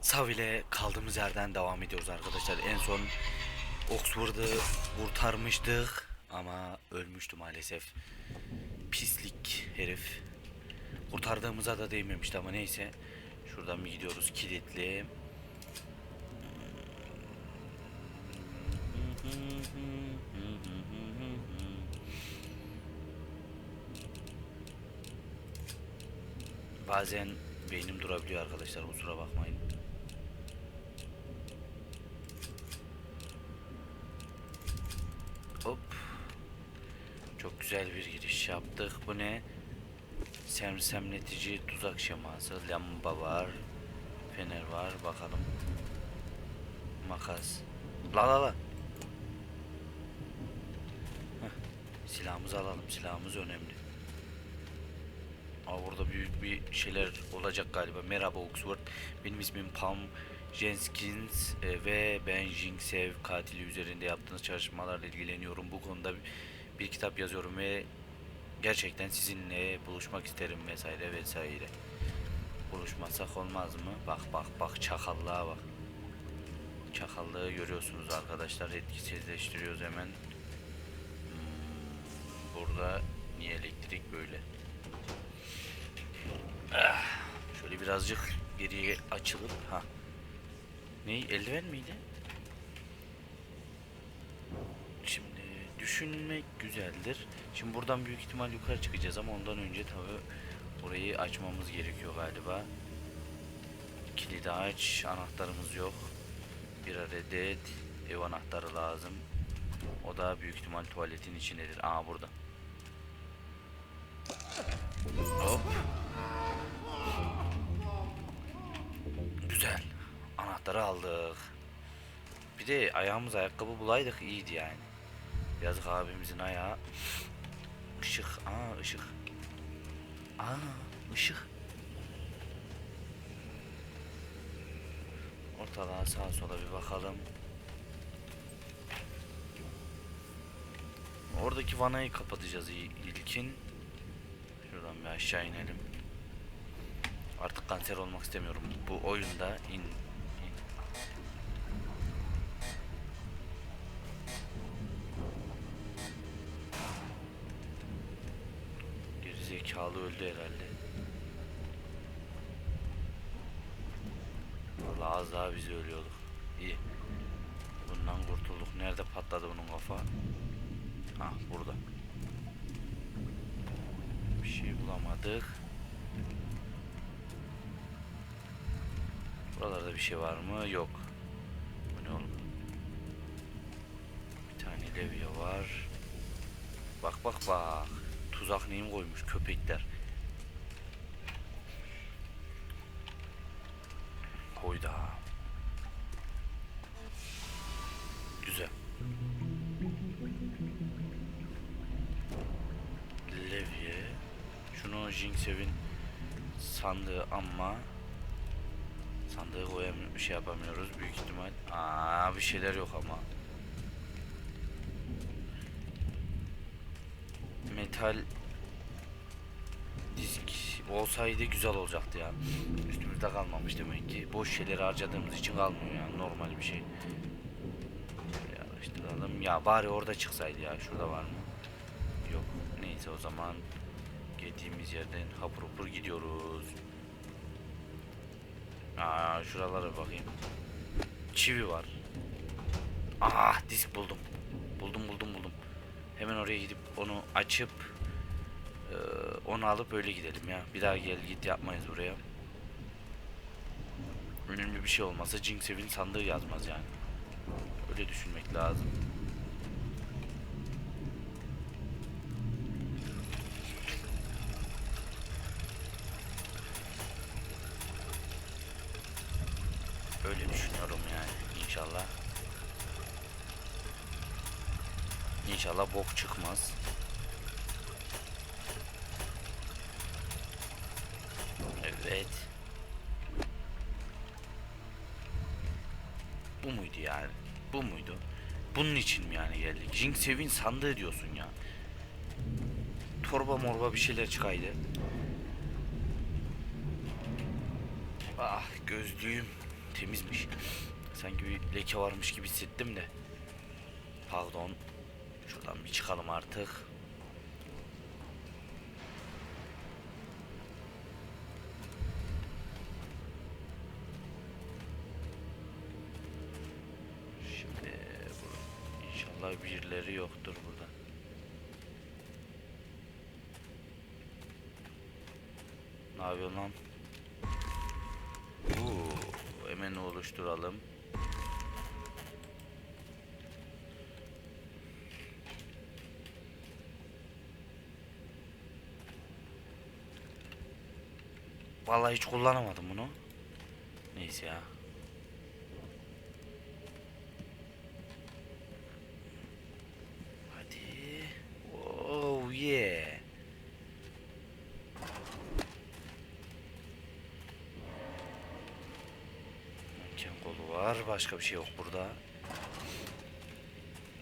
Sav ile kaldığımız yerden devam ediyoruz arkadaşlar. En son Oxford'u kurtarmıştık ama ölmüştü maalesef. Pislik herif. Kurtardığımıza da değmemişti ama neyse. Şuradan bir gidiyoruz kilitli. Bazen beynim durabiliyor arkadaşlar kusura bakmayın. Hop. Çok güzel bir giriş yaptık. Bu ne? Semsemletici tuzak şeması. Lamba var. Fener var. Bakalım. Makas. La la la. Heh. Silahımızı alalım. Silahımız önemli. Aa, burada büyük bir şeyler olacak galiba. Merhaba Oxford. Benim ismim Pam Jenskins e, ve ben Jingsev katili üzerinde yaptığınız çalışmalarla ilgileniyorum. Bu konuda bir, kitap yazıyorum ve gerçekten sizinle buluşmak isterim vesaire vesaire. Buluşmasak olmaz mı? Bak bak bak çakallığa bak. Çakallığı görüyorsunuz arkadaşlar. Etkisizleştiriyoruz hemen. Hmm, burada niye elektrik böyle? Ah, şöyle birazcık geriye açılıp ha. Ney eldiven miydi? Şimdi düşünmek güzeldir. Şimdi buradan büyük ihtimal yukarı çıkacağız ama ondan önce tabi orayı açmamız gerekiyor galiba. Kilidi aç, anahtarımız yok. Bir adet ev anahtarı lazım. O da büyük ihtimal tuvaletin içindedir. Aa burada. Hop. Güzel. Anahtarı aldık. Bir de ayağımız ayakkabı bulaydık iyiydi yani. Yazık abimizin ayağı. Işık. Aa ışık. Aa ışık. Ortalığa sağa sola bir bakalım. Oradaki vanayı kapatacağız il- ilkin. Şuradan bir aşağı inelim. Artık kanser olmak istemiyorum. Bu oyunda in, öldü herhalde. Vallahi az daha biz ölüyorduk. İyi. Bundan kurtulduk. Nerede patladı bunun kafa? Ha burada. Bir şey bulamadık. Buralarda bir şey var mı? Yok. Bu ne oğlum? Bir tane levye var. Bak bak bak. Tuzak neyim koymuş köpekler. Şey yapamıyoruz büyük ihtimal. Aa bir şeyler yok ama. Metal disk olsaydı güzel olacaktı ya. Üstümüzde kalmamış demek ki. Boş şeyleri harcadığımız için kalmıyor yani normal bir şey. Şöyle. Ya bari orada çıksaydı ya. Şurada var mı? Yok. Neyse o zaman geldiğimiz yerden hapur hapur gidiyoruz. Aa şuralara bakayım. Çivi var. Ah disk buldum. Buldum buldum buldum. Hemen oraya gidip onu açıp eee, onu alıp öyle gidelim ya. Bir daha gel git yapmayız buraya. Önemli bir şey olmasa Jinx evin sandığı yazmaz yani. Öyle düşünmek lazım. Öyle düşünüyorum yani inşallah. İnşallah bok çıkmaz. Evet. Bu muydu yani? Bu muydu? Bunun için mi yani geldik? Jinxevin sandığı diyorsun ya. Torba morba bir şeyler çıkaydı. Ah gözlüğüm. temizmiş. Sanki bir leke varmış gibi hissettim de. Pardon. Şuradan bir çıkalım artık. Vallahi hiç kullanamadım bunu. Neyse ya. Hadi. Oh yeah. Manken kolu var. Başka bir şey yok burada.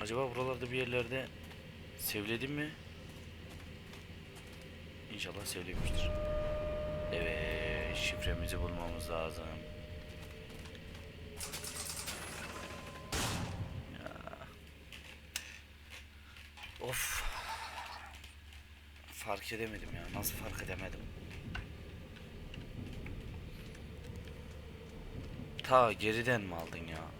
Acaba buralarda bir yerlerde sevledim mi? İnşallah sevlemiştir. Evet, şifremizi bulmamız lazım. Of. Fark edemedim ya. Nasıl fark edemedim? Ta geriden mi aldın ya?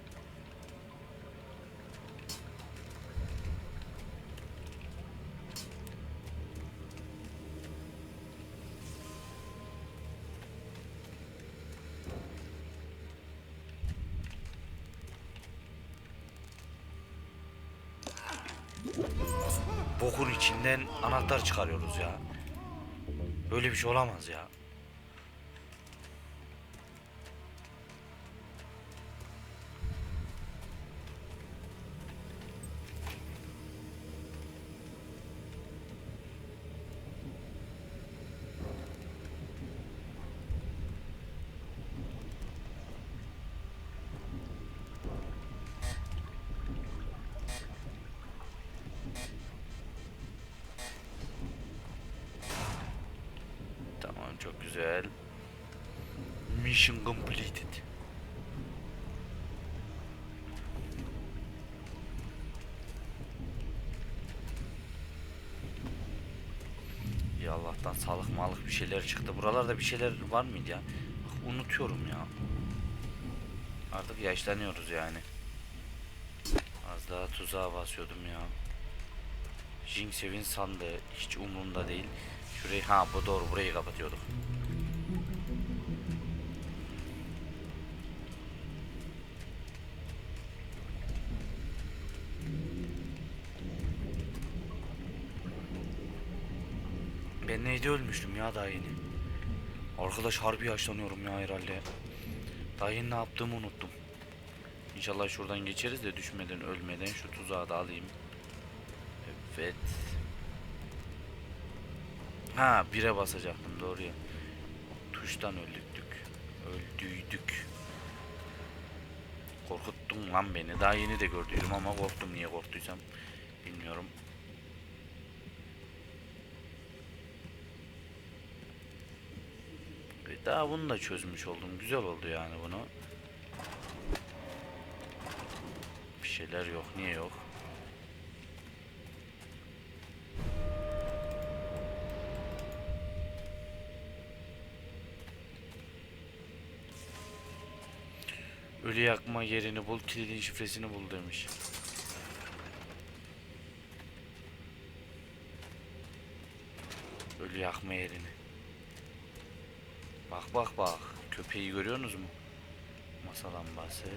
Bokun içinden anahtar çıkarıyoruz ya. Böyle bir şey olamaz ya. Mission completed. Ya Allah'tan sağlık malık bir şeyler çıktı. Buralarda bir şeyler var mıydı ya? Bak, unutuyorum ya. Artık yaşlanıyoruz yani. Az daha tuzağa basıyordum ya. Jinx evin sandığı hiç umurumda değil. Şurayı ha bu doğru burayı kapatıyorduk. Ya daha. Arkadaş harbi yaşlanıyorum ya herhalde. Daha yeni ne yaptığımı unuttum. İnşallah şuradan geçeriz de düşmeden ölmeden şu tuzağı da alayım. Evet. Ha bire basacaktım doğru ya. Tuştan öldüktük. Öldüydük. Korkuttun lan beni. Daha yeni de gördüydüm ama korktum niye korktuysam bilmiyorum. E, Daha bunu da çözmüş oldum. Güzel oldu yani bunu. Bir şeyler yok. Niye yok? Ölü yakma yerini bul, kilidin şifresini bul demiş. Ölü yakma yerini. Bak bak. Köpeği görüyorsunuz mu? Masa lambası.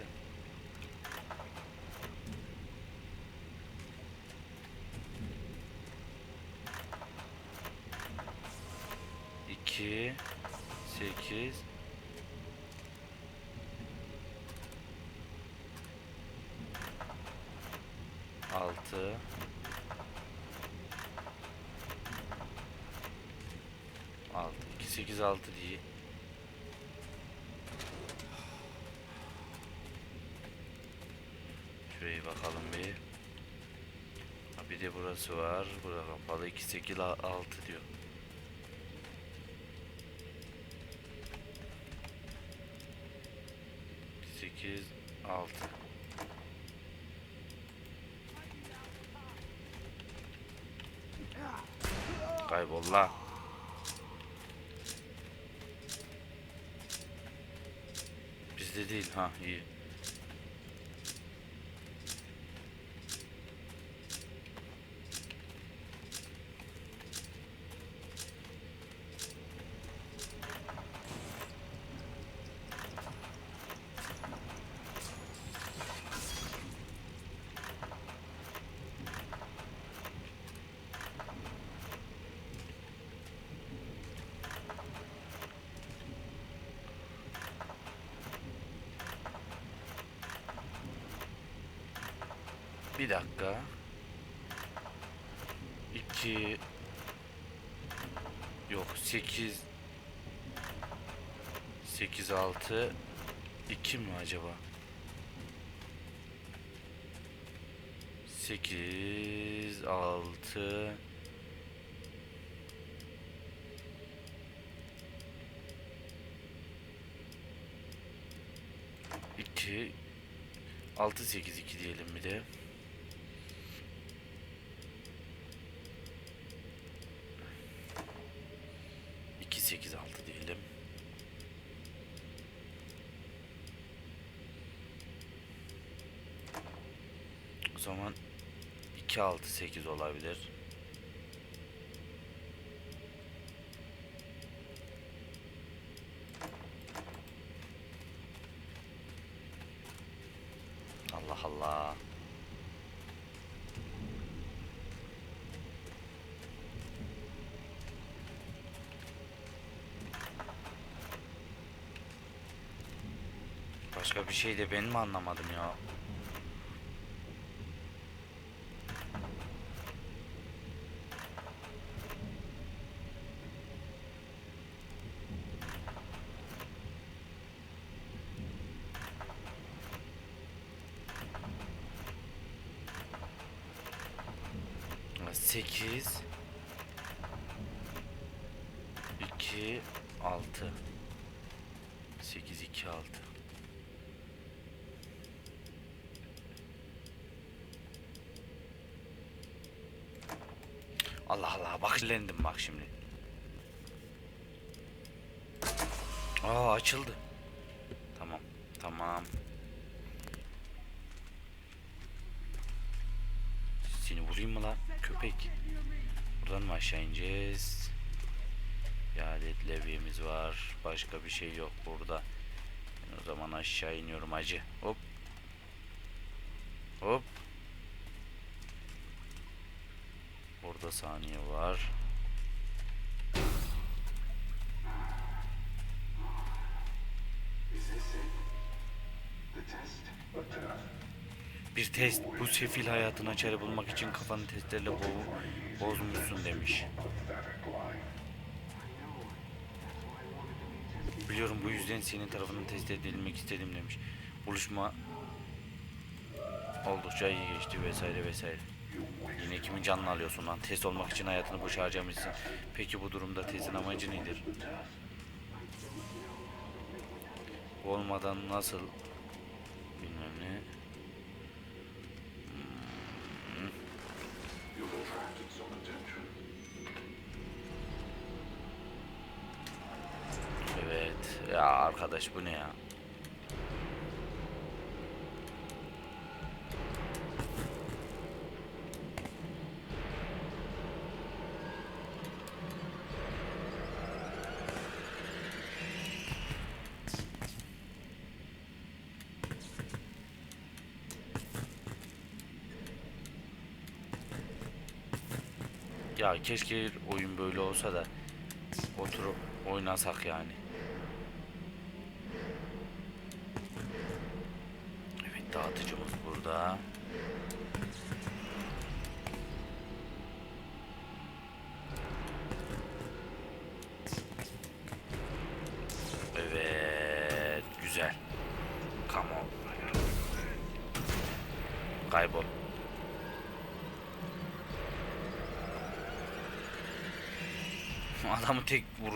İki, sekiz, altı, altı, iki, sekiz, altı diye. Şuraya bakalım bir. Ha, bir de burası var. Burada kapalı 2 8 6 diyor. 8 6 Kaybol la. Bizde değil ha iyi. Bir dakika. 2 Yok 8 8 6 2 mi acaba? 8 6 2 6 8 2 diyelim bir de. 2, 6, 8 olabilir. Allah Allah. Başka bir şey de ben mi anlamadım ya? Sekiz iki altı sekiz iki altı Allah Allah bak sinirlendim bak şimdi. Aa açıldı. Tamam. Tamam. Seni vurayım mı lan köpek? Buradan mı aşağı ineceğiz? Bir levyemiz var. Başka bir şey yok burada. Ben o zaman aşağı iniyorum acı. Hop. Hop. Burada saniye var. Bir test bu sefil hayatına çare bulmak için kafanı testlerle boğup bozmuşsun demiş. Biliyorum bu yüzden senin tarafından test edilmek istedim demiş. Buluşma oldukça iyi geçti vesaire vesaire. Yine kimin canını alıyorsun lan? Test olmak için hayatını boşa harcamışsın. Peki bu durumda testin amacı nedir? Olmadan nasıl arkadaş bu ne ya? Ya keşke oyun böyle olsa da oturup oynasak yani.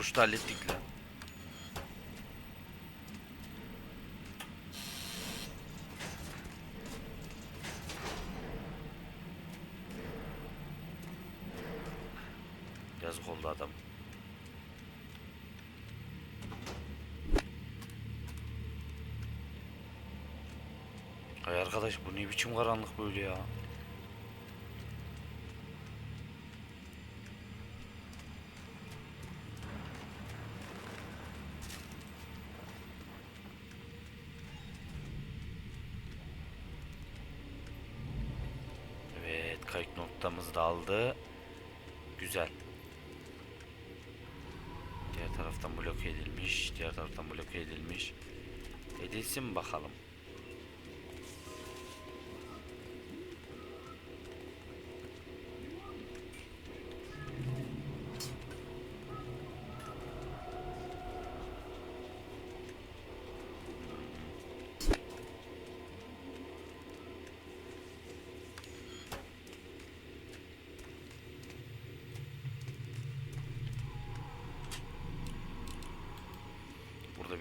kuşta hallettik lan. Yazık oldu adam. Ay arkadaş bu ne biçim karanlık böyle ya. Taraftan bloke edilmiş. Edilsin bakalım.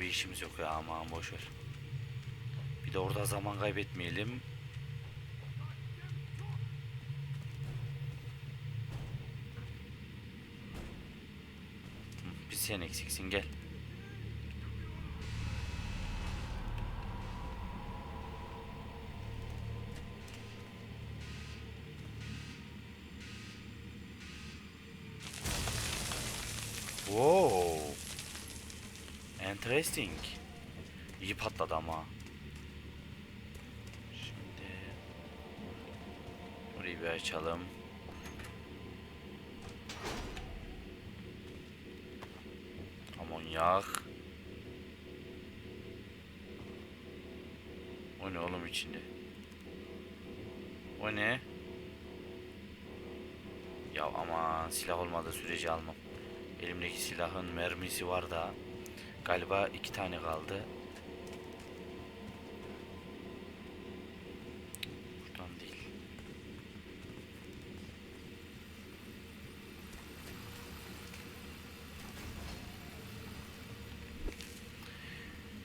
Bir işimiz yok ya aman boş ver. Bir de orada zaman kaybetmeyelim. Bir sen eksiksin gel. Interesting. İyi patladı ama. Şimdi burayı bir açalım. Amonyak. O ne oğlum içinde? O ne? Ya aman silah olmadığı sürece almam. Elimdeki silahın mermisi var da. Galiba iki tane kaldı. Buradan değil.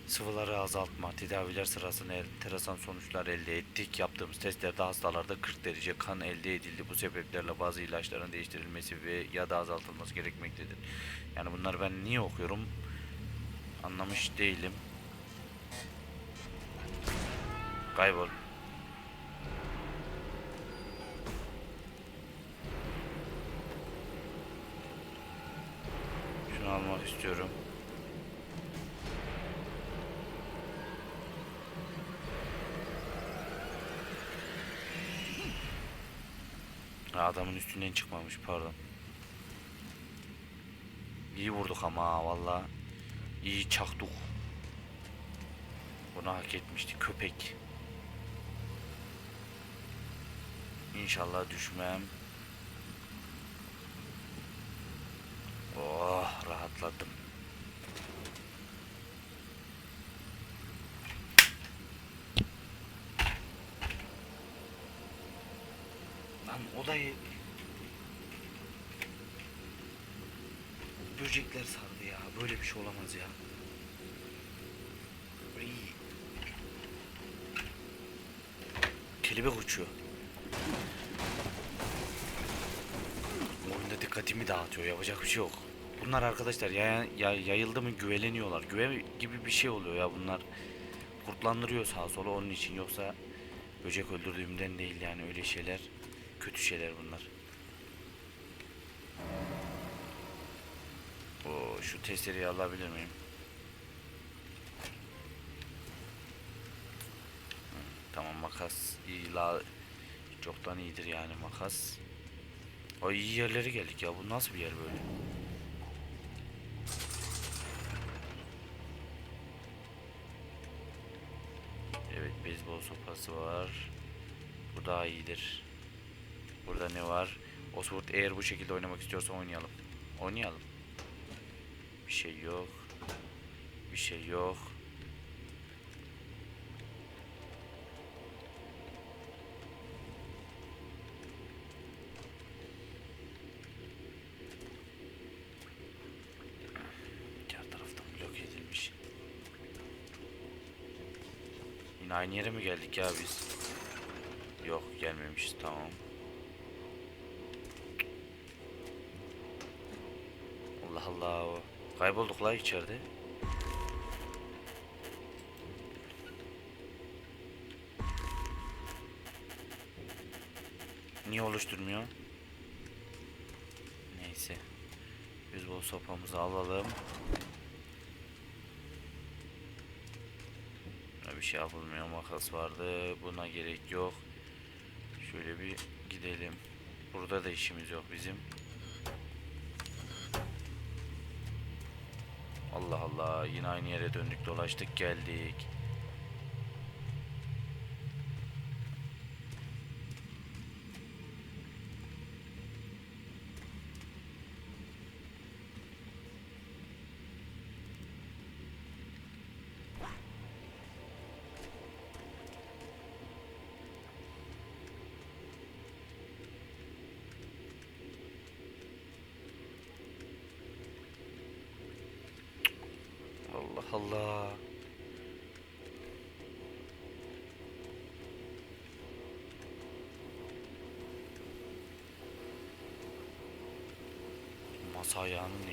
Sıvıları azaltma, tedaviler sırasında enteresan sonuçlar elde ettik. Yaptığımız testlerde hastalarda 40 derece kan elde edildi. Bu sebeplerle bazı ilaçların değiştirilmesi ve ya da azaltılması gerekmektedir. Yani bunları ben niye okuyorum? Anlamış değilim. Kaybol. Şunu almak istiyorum. Adamın üstünden çıkmamış pardon. İyi vurduk ama valla. İyi çaktık. Bunu hak etmişti köpek. İnşallah düşmem. Oh rahatladım. Lan odayı böcekler sardı ya. Böyle bir şey olamaz ya. Ay. Kelebek uçuyor. Oyunda dikkatimi dağıtıyor. Yapacak bir şey yok. Bunlar arkadaşlar yaya, ya, yayıldı mı güveleniyorlar. Güve gibi bir şey oluyor ya bunlar. Kurtlandırıyor sağa sola onun için. Yoksa böcek öldürdüğümden değil yani öyle şeyler. Kötü şeyler bunlar. Şu testereyi alabilir miyim? Hı, Tamam makas iyi la çoktan iyidir yani makas. Ay iyi yerlere geldik ya. Bu nasıl bir yer böyle? Evet, beyzbol sopası var. Bu daha iyidir. Burada ne var? Oswald eğer bu şekilde oynamak istiyorsa oynayalım. Oynayalım. Bir şey yok. Bir şey yok. Diğer taraftan blok edilmiş. Yine aynı yere mi geldik ya biz? Yok gelmemişiz tamam. Allah o. Kaybolduk la içeride. Niye oluşturmuyor? Neyse. Biz bu sopamızı alalım. Bir şey yapılmıyor. Makas vardı. Buna gerek yok. Şöyle bir gidelim. Burada da işimiz yok bizim. Allah Allah. Yine aynı yere döndük dolaştık geldik.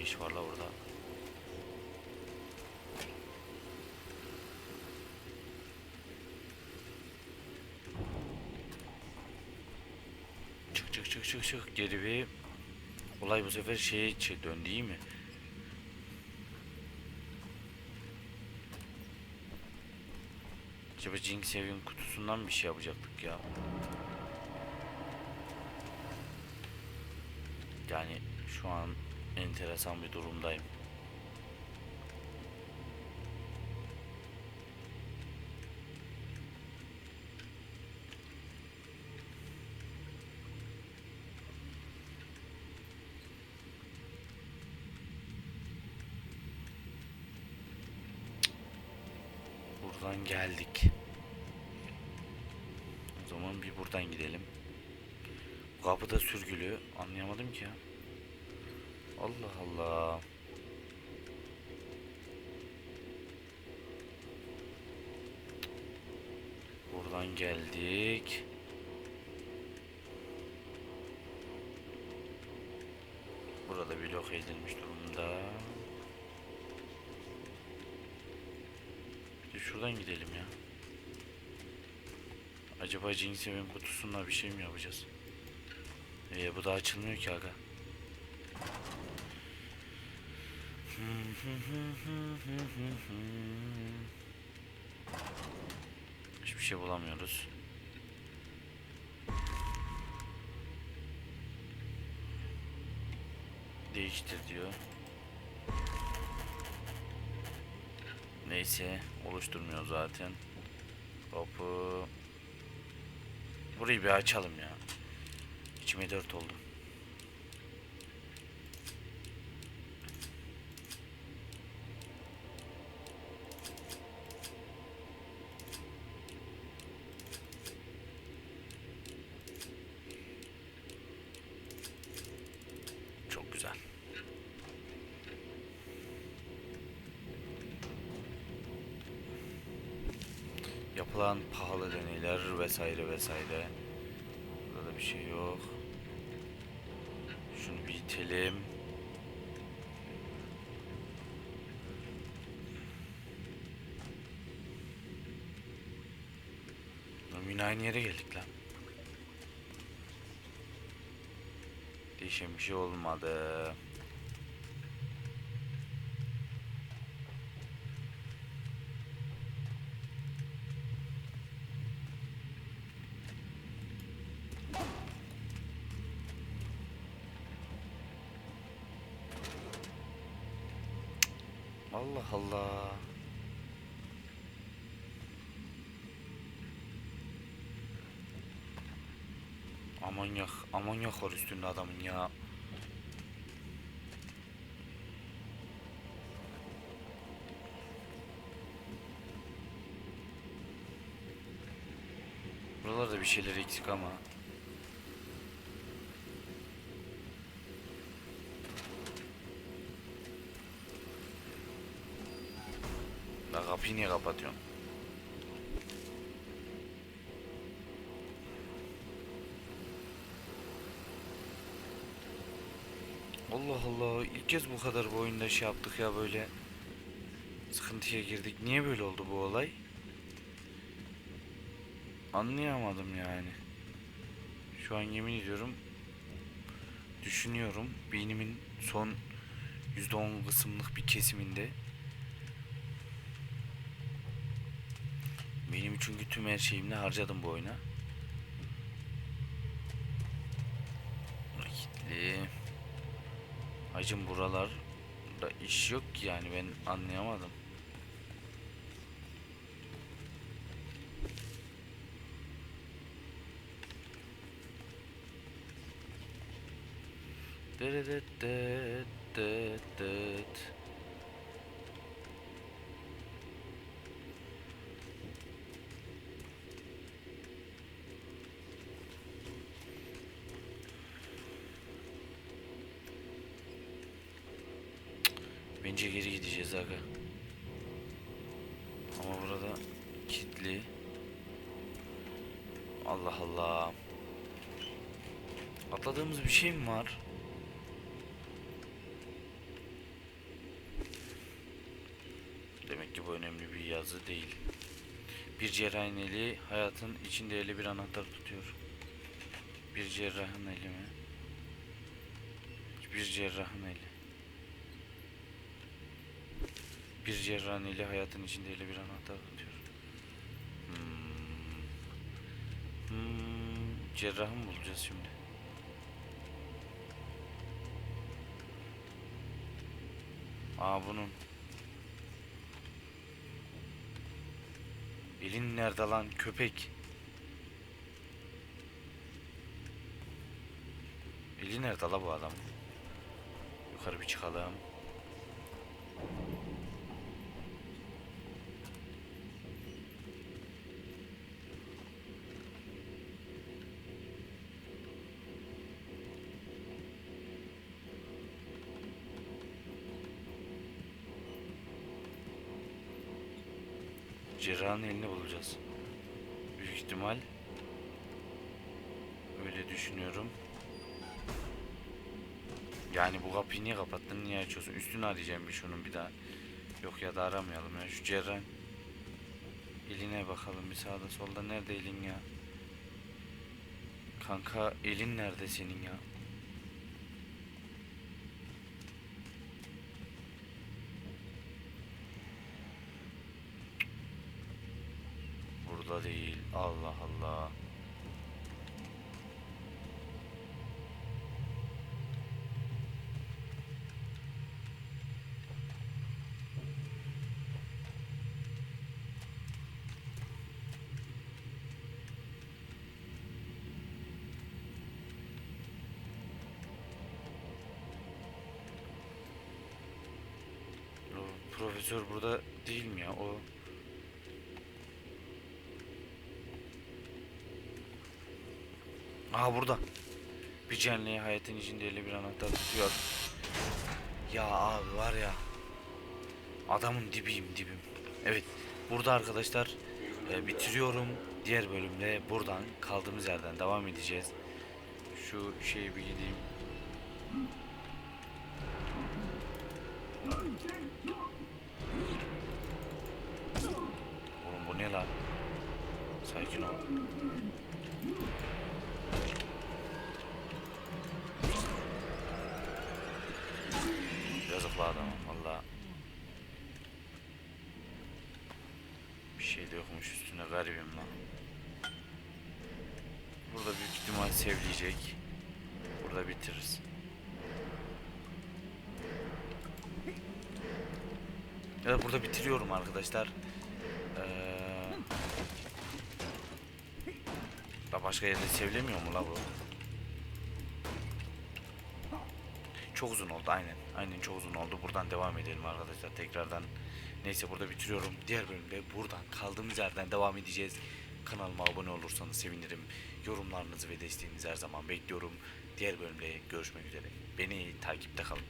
İşi var la burada? Çık çık çık çık çık geri bir olay bu sefer şeye döndü iyi mi? Acaba Jinx evin kutusundan bir şey yapacaktık ya. Yani şu an enteresan bir durumdayım. Buradan geldik. O zaman bir buradan gidelim. Kapıda sürgülü. Anlayamadım ki ya. Allah Allah. Buradan geldik. Burada blok edilmiş durumda. Bir de şuradan gidelim ya. Acaba Jinx evin kutusunda bir şey mi yapacağız? Ee, bu da açılmıyor ki aga. Hiçbir şey bulamıyoruz. Değiştir diyor. Neyse oluşturmuyor zaten. Kapı. Burayı bir açalım ya. İçime dört oldu. Yapılan pahalı deneyler vesaire vesaire. Burada da bir şey yok. Şunu bir itelim. Yine aynı yere geldik lan. Değişen bir şey olmadı. Allah Allah. Amonyak, amonyak var üstünde adamın ya. Buralarda bir şeyler eksik ama. Kapıyı kapatıyorsun? Allah Allah ilk kez bu kadar bu oyunda şey yaptık ya böyle sıkıntıya girdik. Niye böyle oldu bu olay? Anlayamadım yani. Şu an yemin ediyorum düşünüyorum beynimin son %10 kısımlık bir kesiminde çünkü tüm her şeyimle harcadım bu oyuna. Kitli. Hacım buralar da iş yok ki yani ben anlayamadım. Bence gideceğiz aga. Ama burada kilitli. Allah Allah. Atladığımız bir şey mi var? Demek ki bu önemli bir yazı değil. Bir cerrahın eli hayatın içinde eli bir anahtar tutuyor. Bir cerrahın eli mi? Bir cerrahın eli. Bir cerrahın hayatın içinde eli bir anahtar tutuyor. Hmm. Hmm. Cerrahı mı bulacağız şimdi? Aa bunun. Elin nerede lan köpek? Eli nerede la bu adam? Yukarı bir çıkalım. Cerrahın elini bulacağız. Büyük ihtimal. Öyle düşünüyorum. Yani bu kapıyı niye kapattın niye açıyorsun? Üstünü arayacağım bir şunun bir daha. Yok ya da aramayalım ya şu cerrah. Eline bakalım bir sağda solda nerede elin ya? Kanka elin nerede senin ya? Burada değil. Allah Allah. Profesör burada değil mi ya? O Aha burada. Bir canlıya hayatın içinde eli bir anahtar tutuyor. Ya abi var ya. Adamın dibiyim dibim. Evet. Burada arkadaşlar e, bitiriyorum. Diğer bölümde buradan kaldığımız yerden devam edeceğiz. Şu şeyi bir gideyim. Oğlum bu ne lan? Sakin ol. Yazıklı adamım valla. Bir şey de yokmuş üstüne garibim lan. Burada büyük ihtimal sevleyecek. Burada bitiririz. Evet burada bitiriyorum arkadaşlar. Ee, da başka yerde sevlemiyor mu la bu? Çok uzun oldu aynen. Aynen çok uzun oldu. Buradan devam edelim arkadaşlar tekrardan. Neyse burada bitiriyorum. Diğer bölümde buradan kaldığımız yerden devam edeceğiz. Kanalıma abone olursanız sevinirim. Yorumlarınızı ve desteğinizi her zaman bekliyorum. Diğer bölümde görüşmek üzere. Beni takipte kalın.